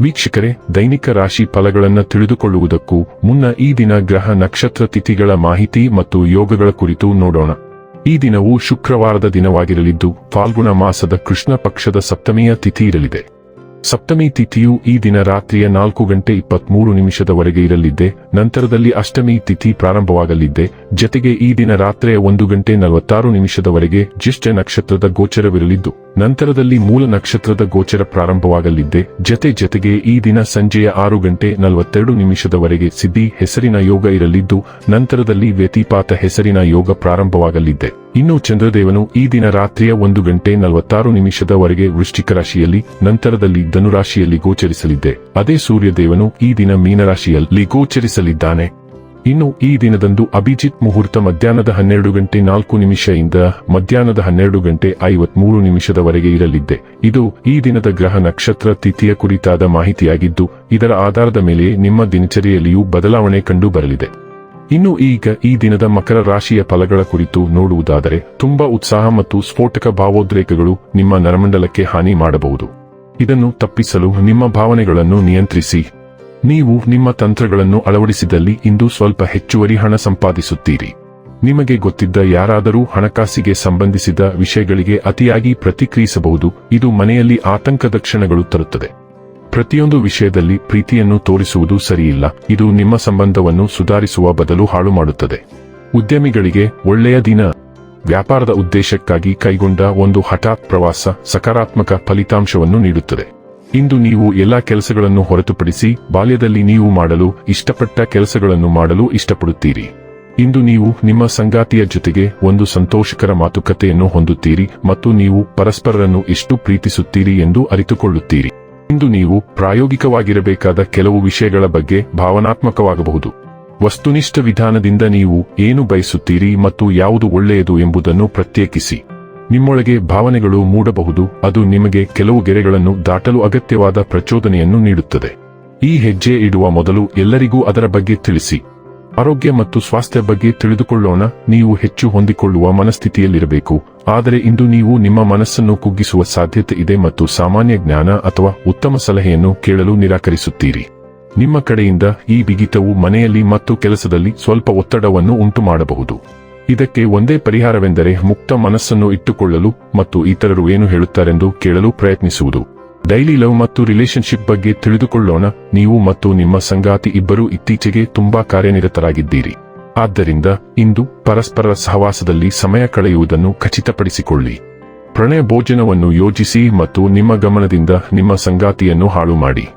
ವೀಕ್ಷಕರೇ, ದೈನಿಕ ರಾಶಿ ಫಲಗಳನ್ನು ತಿಳಿದುಕೊಳ್ಳುವುದಕ್ಕೂ ಮುನ್ನ ಈ ದಿನ ಗ್ರಹ ನಕ್ಷತ್ರ ತಿಥಿಗಳ ಮಾಹಿತಿ ಮತ್ತು ಯೋಗಗಳ ಕುರಿತು ನೋಡೋಣ. ಈ ದಿನವು ಶುಕ್ರವಾರದ ದಿನವಾಗಿರಲಿದ್ದು, ಫಾಲ್ಗುಣ ಮಾಸದ ಕೃಷ್ಣ ಪಕ್ಷದ ಸಪ್ತಮಿಯ ತಿಥಿ ಇರಲಿದೆ. ಸಪ್ತಮಿ ತಿಥಿಯು ಈ ದಿನ ರಾತ್ರಿಯ ನಾಲ್ಕು ಗಂಟೆ ಇಪ್ಪತ್ಮೂರು ನಿಮಿಷದವರೆಗೆ ಇರಲಿದ್ದೆ, ನಂತರದಲ್ಲಿ ಅಷ್ಟಮಿ ತಿಥಿ ಪ್ರಾರಂಭವಾಗಲಿದ್ದೆ, ಜತೆಗೆ ಈ ದಿನ ರಾತ್ರಿಯ ಒಂದು ಗಂಟೆ ನಲವತ್ತಾರು ನಿಮಿಷದವರೆಗೆ ಜ್ಯೇಷ್ಠ ನಕ್ಷತ್ರದ ಗೋಚರವಿರಲಿದ್ದು, ನಂತರದಲ್ಲಿ ಮೂಲ ನಕ್ಷತ್ರದ ಗೋಚರ ಪ್ರಾರಂಭವಾಗಲಿದ್ದೆ, ಜತೆ ಜತೆಗೆ ಈ ದಿನ ಸಂಜೆಯ ಆರು ಗಂಟೆ ನಲವತ್ತೆರಡು ನಿಮಿಷದವರೆಗೆ ಸಿದ್ಧಿ ಹೆಸರಿನ ಯೋಗ ಇರಲಿದ್ದು, ನಂತರದಲ್ಲಿ ವ್ಯತಿಪಾತ ಹೆಸರಿನ ಯೋಗ ಪ್ರಾರಂಭವಾಗಲಿದ್ದೆ. ಇನ್ನು ಚಂದ್ರದೇವನು ಈ ದಿನ ರಾತ್ರಿಯ ಒಂದು ಗಂಟೆ ನಲವತ್ತಾರು ನಿಮಿಷದವರೆಗೆ ವೃಶ್ಚಿಕ ರಾಶಿಯಲ್ಲಿ ನಂತರದಲ್ಲಿ ಧನುರಾಶಿಯಲ್ಲಿ ಗೋಚರಿಸಲಿದ್ದೆ. ಅದೇ ಸೂರ್ಯದೇವನು ಈ ದಿನ ಮೀನರಾಶಿಯಲ್ಲಿ ಗೋಚರಿಸಲಿದ್ದಾನೆ. ಇನ್ನು ಈ ದಿನದಂದು ಅಭಿಜಿತ್ ಮುಹೂರ್ತ ಮಧ್ಯಾಹ್ನದ ಹನ್ನೆರಡು ಗಂಟೆ ನಾಲ್ಕು ನಿಮಿಷದಿಂದ ಮಧ್ಯಾಹ್ನದ ಹನ್ನೆರಡು ಗಂಟೆ ಐವತ್ಮೂರು ನಿಮಿಷದವರೆಗೆ ಇರಲಿದ್ದೆ. ಇದು ಈ ದಿನದ ಗ್ರಹ ನಕ್ಷತ್ರ ತಿಥಿಯ ಕುರಿತಾದ ಮಾಹಿತಿಯಾಗಿದ್ದು, ಇದರ ಆಧಾರದ ಮೇಲೆ ನಿಮ್ಮ ದಿನಚರಿಯಲ್ಲಿಯೂ ಬದಲಾವಣೆ ಕಂಡು ಬರಲಿದೆ ಇನ್ನು ಈಗ ಈ ದಿನದ ಮಕರ ರಾಶಿಯ ಫಲಗಳ ಕುರಿತು ನೋಡುವುದಾದರೆ, ತುಂಬಾ ಉತ್ಸಾಹ ಮತ್ತು ಸ್ಫೋಟಕ ಭಾವೋದ್ರೇಕಗಳು ನಿಮ್ಮ ನರಮಂಡಲಕ್ಕೆ ಹಾನಿ ಮಾಡಬಹುದು. ಇದನ್ನು ತಪ್ಪಿಸಲು ನಿಮ್ಮ ಭಾವನೆಗಳನ್ನು ನಿಯಂತ್ರಿಸಿ. ನೀವು ನಿಮ್ಮ ತಂತ್ರಗಳನ್ನು ಅಳವಡಿಸಿದಲ್ಲಿ ಇಂದು ಸ್ವಲ್ಪ ಹೆಚ್ಚುವರಿ ಹಣ ಸಂಪಾದಿಸುತ್ತೀರಿ. ನಿಮಗೆ ಗೊತ್ತಿದ್ದ ಯಾರಾದರೂ ಹಣಕಾಸಿಗೆ ಸಂಬಂಧಿಸಿದ ವಿಷಯಗಳಿಗೆ ಅತಿಯಾಗಿ ಪ್ರತಿಕ್ರಿಯಿಸಬಹುದು, ಇದು ಮನೆಯಲ್ಲಿ ಆತಂಕದ ಕ್ಷಣಗಳು ತರುತ್ತದೆ. ಪ್ರತಿಯೊಂದು ವಿಷಯದಲ್ಲಿ ಪ್ರೀತಿಯನ್ನು ತೋರಿಸುವುದು ಸರಿಯಿಲ್ಲ. ಇದು ನಿಮ್ಮ ಸಂಬಂಧವನ್ನು ಸುಧಾರಿಸುವ ಬದಲು ಹಾಳು ಮಾಡುತ್ತದೆ ಉದ್ಯಮಿಗಳಿಗೆ ಒಳ್ಳೆಯ ದಿನ. ವ್ಯಾಪಾರದ ಉದ್ದೇಶಕ್ಕಾಗಿ ಕೈಗೊಂಡ ಒಂದು ಹಠಾತ್ ಪ್ರವಾಸ ಸಕಾರಾತ್ಮಕ ಫಲಿತಾಂಶವನ್ನು ನೀಡುತ್ತದೆ. ಇಂದು ನೀವು ಎಲ್ಲಾ ಕೆಲಸಗಳನ್ನು ಹೊರತುಪಡಿಸಿ ಬಾಲ್ಯದಲ್ಲಿ ನೀವು ಮಾಡಲು ಇಷ್ಟಪಟ್ಟ ಕೆಲಸಗಳನ್ನು ಮಾಡಲು ಇಷ್ಟಪಡುತ್ತೀರಿ. ಇಂದು ನೀವು ನಿಮ್ಮ ಸಂಗಾತಿಯ ಜೊತೆಗೆ ಒಂದು ಸಂತೋಷಕರ ಮಾತುಕತೆಯನ್ನು ಹೊಂದುತ್ತೀರಿ ಮತ್ತು ನೀವು ಪರಸ್ಪರರನ್ನು ಎಷ್ಟು ಪ್ರೀತಿಸುತ್ತೀರಿ ಎಂದು ಅರಿತುಕೊಳ್ಳುತ್ತೀರಿ. ಇಂದು ನೀವು ಪ್ರಾಯೋಗಿಕವಾಗಿರಬೇಕಾದ ಕೆಲವು ವಿಷಯಗಳ ಬಗ್ಗೆ ಭಾವನಾತ್ಮಕವಾಗಬಹುದು. ವಸ್ತುನಿಷ್ಠ ವಿಧಾನದಿಂದ ನೀವು ಏನು ಬಯಸುತ್ತೀರಿ ಮತ್ತು ಯಾವುದು ಒಳ್ಳೆಯದು ಎಂಬುದನ್ನು ಪ್ರತ್ಯೇಕಿಸಿ. ನಿಮ್ಮೊಳಗೆ ಭಾವನೆಗಳು ಮೂಡಬಹುದು, ಅದು ನಿಮಗೆ ಕೆಲವು ಗೆರೆಗಳನ್ನು ದಾಟಲು ಅಗತ್ಯವಾದ ಪ್ರಚೋದನೆಯನ್ನು ನೀಡುತ್ತದೆ. ಈ ಹೆಜ್ಜೆ ಇಡುವ ಮೊದಲು ಎಲ್ಲರಿಗೂ ಅದರ ಬಗ್ಗೆ ತಿಳಿಸಿ. ಆರೋಗ್ಯ ಮತ್ತು ಸ್ವಾಸ್ಥ್ಯ ಬಗ್ಗೆ ತಿಳಿದುಕೊಳ್ಳೋಣ, ನೀವು ಹೆಚ್ಚು ಹೊಂದಿಕೊಳ್ಳುವ ಮನಸ್ಥಿತಿಯಲ್ಲಿರಬೇಕು. ಆದರೆ ಇಂದು ನೀವು ನಿಮ್ಮ ಮನಸ್ಸನ್ನು ಕುಗ್ಗಿಸುವ ಸಾಧ್ಯತೆ ಇದೆ ಮತ್ತು ಸಾಮಾನ್ಯ ಜ್ಞಾನ ಅಥವಾ ಉತ್ತಮ ಸಲಹೆಯನ್ನು ಕೇಳಲು ನಿರಾಕರಿಸುತ್ತೀರಿ. ನಿಮ್ಮ ಕಡೆಯಿಂದ ಈ ಬಿಗಿತವು ಮನೆಯಲ್ಲಿ ಮತ್ತು ಕೆಲಸದಲ್ಲಿ ಸ್ವಲ್ಪ ಒತ್ತಡವನ್ನು ಉಂಟು ಮಾಡಬಹುದು ಇದಕ್ಕೆ ಒಂದೇ ಪರಿಹಾರವೆಂದರೆ ಮುಕ್ತ ಮನಸ್ಸನ್ನು ಇಟ್ಟುಕೊಳ್ಳಲು ಮತ್ತು ಇತರರು ಏನು ಹೇಳುತ್ತಾರೆಂದು ಕೇಳಲು ಪ್ರಯತ್ನಿಸುವುದು. ಡೈಲಿ ಲವ್ ಮತ್ತು ರಿಲೇಶನ್ಶಿಪ್ ಬಗ್ಗೆ ತಿಳಿದುಕೊಳ್ಳೋಣ. ನೀವು ಮತ್ತು ನಿಮ್ಮ ಸಂಗಾತಿ ಇಬ್ಬರೂ ಇತ್ತೀಚೆಗೆ ತುಂಬಾ ಕಾರ್ಯನಿರತರಾಗಿದ್ದೀರಿ. ಆದ್ದರಿಂದ ಇಂದು ಪರಸ್ಪರ ಸಹವಾಸದಲ್ಲಿ ಸಮಯ ಕಳೆಯುವುದನ್ನು ಖಚಿತಪಡಿಸಿಕೊಳ್ಳಿ. ಪ್ರಣಯ ಭೋಜನವನ್ನು ಯೋಜಿಸಿ ಮತ್ತು ನಿಮ್ಮ ಗಮನದಿಂದ ನಿಮ್ಮ ಸಂಗಾತಿಯನ್ನು ಹಾಳು ಮಾಡಿ.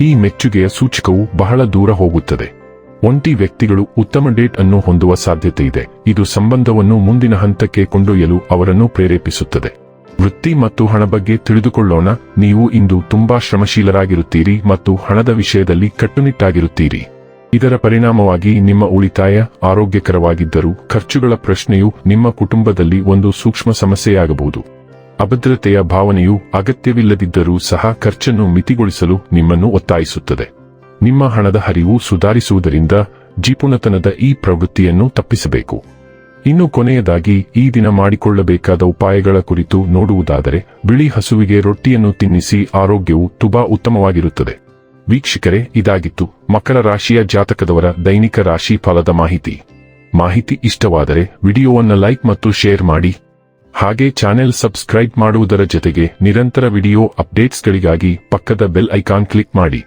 ಈ ಮೆಚ್ಚುಗೆಯ ಸೂಚಕವು ಬಹಳ ದೂರ ಹೋಗುತ್ತದೆ. ಒಂಟಿ ವ್ಯಕ್ತಿಗಳು ಉತ್ತಮ ಡೇಟ್ ಅನ್ನು ಹೊಂದುವ ಸಾಧ್ಯತೆ ಇದೆ. ಇದು ಸಂಬಂಧವನ್ನು ಮುಂದಿನ ಹಂತಕ್ಕೆ ಕೊಂಡೊಯ್ಯಲು ಅವರನ್ನು ಪ್ರೇರೇಪಿಸುತ್ತದೆ. ವೃತ್ತಿ ಮತ್ತು ಹಣ ಬಗ್ಗೆ ತಿಳಿದುಕೊಳ್ಳೋಣ. ನೀವು ಇಂದು ತುಂಬಾ ಶ್ರಮಶೀಲರಾಗಿರುತ್ತೀರಿ ಮತ್ತು ಹಣದ ವಿಷಯದಲ್ಲಿ ಕಟ್ಟುನಿಟ್ಟಾಗಿರುತ್ತೀರಿ. ಇದರ ಪರಿಣಾಮವಾಗಿ ನಿಮ್ಮ ಉಳಿತಾಯ ಆರೋಗ್ಯಕರವಾಗಿದ್ದರೂ ಖರ್ಚುಗಳ ಪ್ರಶ್ನೆಯು ನಿಮ್ಮ ಕುಟುಂಬದಲ್ಲಿ ಒಂದು ಸೂಕ್ಷ್ಮ ಸಮಸ್ಯೆಯಾಗಬಹುದು. ಅಭದ್ರತೆಯ ಭಾವನೆಯು ಅಗತ್ಯವಿಲ್ಲದಿದ್ದರೂ ಸಹ ಖರ್ಚನ್ನು ಮಿತಿಗೊಳಿಸಲು ನಿಮ್ಮನ್ನು ಒತ್ತಾಯಿಸುತ್ತದೆ. ನಿಮ್ಮ ಹಣದ ಹರಿವು ಸುಧಾರಿಸುವುದರಿಂದ ಜಿಪುಣತನದ ಈ ಪ್ರವೃತ್ತಿಯನ್ನು ತಪ್ಪಿಸಬೇಕು. ಇನ್ನು ಕೊನೆಯದಾಗಿ ಈ ದಿನ ಮಾಡಿಕೊಳ್ಳಬೇಕಾದ ಉಪಾಯಗಳ ಕುರಿತು ನೋಡುವುದಾದರೆ, ಬಿಳಿ ಹಸುವಿಗೆ ರೊಟ್ಟಿಯನ್ನು ತಿನ್ನಿಸಿ ಆರೋಗ್ಯವು ತುಂಬಾ ಉತ್ತಮವಾಗಿರುತ್ತದೆ. ವೀಕ್ಷಕರೇ, ಇದಾಗಿತ್ತು ಮಕರ ರಾಶಿಯ ಜಾತಕದವರ ದೈನಿಕ ರಾಶಿ ಫಲದ ಮಾಹಿತಿ. ಮಾಹಿತಿ ಇಷ್ಟವಾದರೆ ವಿಡಿಯೋವನ್ನು ಲೈಕ್ ಮತ್ತು ಶೇರ್ ಮಾಡಿ. ಹಾಗೆ ಚಾನೆಲ್ ಸಬ್ಸ್ಕ್ರೈಬ್ ಮಾಡುವುದರ ಜೊತೆಗೆ ನಿರಂತರ ವಿಡಿಯೋ ಅಪ್ಡೇಟ್ಸ್ಗಳಿಗಾಗಿ ಪಕ್ಕದ ಬೆಲ್ ಐಕಾನ್ ಕ್ಲಿಕ್ ಮಾಡಿ.